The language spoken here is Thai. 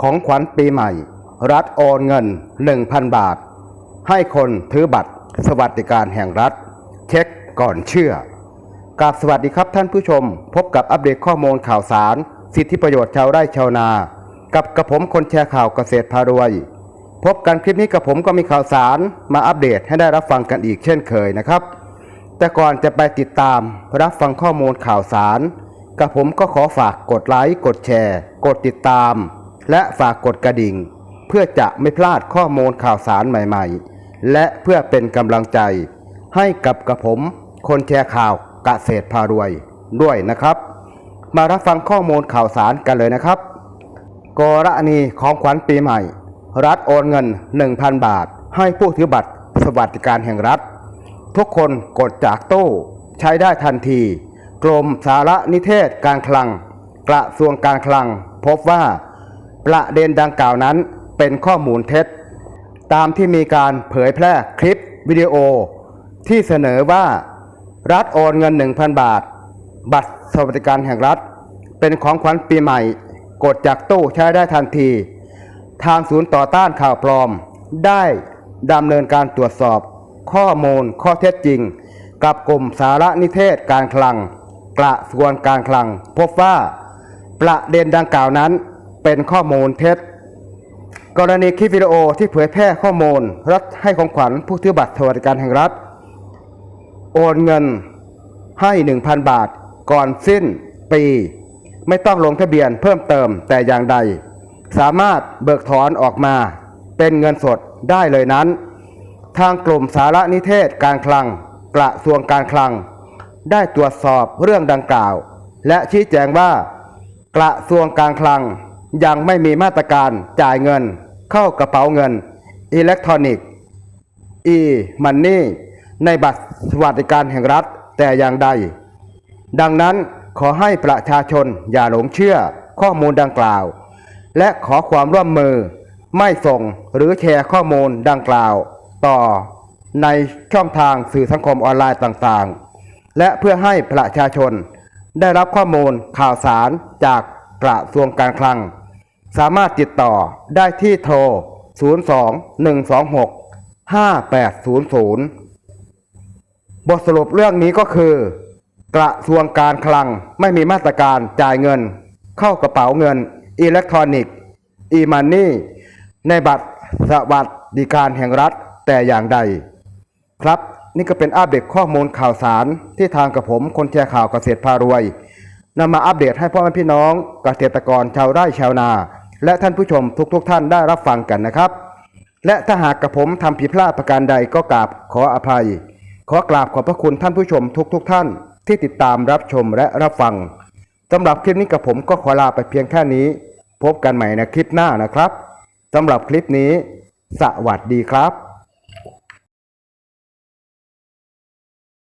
ของขวัญปีใหม่ รัฐโอนเงิน 1,000 บาท ให้คนถือบัตรสวัสดิการแห่งรัฐ เช็คก่อนเชื่อกราบสวัสดีครับท่านผู้ชม พบกับอัปเดตข้อมูลข่าวสาร สิทธิประโยชน์ชาวไร่ชาวนา กับกระผมคนแชร์ข่าวเกษตรพารวย พบกันคลิปนี้กับผมก็มีข่าวสารมาอัปเดตให้ได้รับฟังกันอีกเช่นเคยนะครับ แต่ก่อนจะไปติดตามรับฟังข้อมูลข่าวสารกับผมก็ขอฝากกดไลค์กดแชร์ กดติดตาม และฝากกดกระดิ่ง เพื่อจะไม่พลาดข้อมูลข่าวสารใหม่ๆ และเพื่อเป็นกำลังใจ ให้กับกระผม คนแชร์ข่าวเกษตรพารวยด้วยนะครับ มารับฟังข้อมูลข่าวสารกันเลยนะครับกรณีของขวัญปีใหม่ รัฐโอนเงิน 1,000 บาท ให้ผู้ถือบัตรสวัสดิการแห่งรัฐ ทุกคนกดจากตู้ ใช้ได้ทันที กรมสารนิเทศการคลัง กระทรวงการคลัง พบว่า ประเด็นดังกล่าวนั้นเป็นข้อมูลเท็จ ตามที่มีการเผยแพร่คลิปวิดีโอ ที่เสนอว่ารัฐโอนเงิน 1,000 บาท บัตรสวัสดิการแห่งรัฐ เป็นของขวัญปีใหม่ กดจากตู้ใช้ได้ทันที ทางศูนย์ต่อต้านข่าวปลอม ได้ดำเนินการตรวจสอบ ข้อมูลข้อเท็จจริง กับกลุ่มสารนิเทศการคลัง กระทรวงการคลัง พบว่าประเด็นดังกล่าวนั้น เป็นข้อมูลเท็จ กรณีคลิปวิดีโอที่เผยแพร่ข้อมูล รัฐให้ของขวัญผู้ถือบัตรสวัสดิการแห่งรัฐ โอนเงินให้ 1,000 บาท ก่อนสิ้นปี ไม่ต้องลงทะเบียนเพิ่มเติมแต่อย่างใด สามารถเบิกถอนออกมา เป็นเงินสดได้เลยนั้น ทางกลุ่มสารนิเทศการคลัง กระทรวงการคลัง ได้ตรวจสอบเรื่องดังกล่าว และชี้แจงว่ากระทรวงการคลัง ยังไม่มีมาตรการจ่ายเงิน เข้ากระเป๋าเงิน อิเล็กทรอนิกส์ e มันนี่ในบัตรสวัสดิการแห่งรัฐแต่อย่างใด ดังนั้นขอให้ประชาชนอย่าหลงเชื่อข้อมูลดังกล่าว และขอความร่วมมือ ไม่ส่งหรือแชร์ข้อมูลดังกล่าว ต่อในช่องทางสื่อสังคมออนไลน์ต่างๆ และเพื่อให้ประชาชนได้รับข้อมูลข่าวสารจากกระทรวงการคลัง สามารถติดต่อได้ที่โทร 02 126 5800 บทสรุปเรื่องนี้ก็คือ กระทรวงการคลังไม่มีมาตรการจ่ายเงิน เข้ากระเป๋าเงินอิเล็กทรอนิกส์อีมันนี่ในบัตรสวัสดิการแห่งรัฐแต่อย่างใด ครับนี่ก็เป็นอัปเดตข้อมูลข่าวสารที่ทางกับผมคนแชร์ข่าวเกษตรพารวยนำมาอัปเดตให้พ่อแม่พี่น้องเกษตรกรชาวไร่ชาวนา และท่านผู้ชมทุกๆทท่านได้รับฟังกันนะครับ และถ้าหากกระผมทำผิดพลาดประการใดก็กราบขออภัย ขอกราบขอบพระคุณท่านผู้ชมทุกๆทท่าน ที่ติดตามรับชมและรับฟังสำหรับคลิปนี้กระผมก็ขอลาไปเพียงแค่นี้ พบกันใหม่ในคลิปหน้านะครับสำหรับคลิปนี้ สวัสดีครับ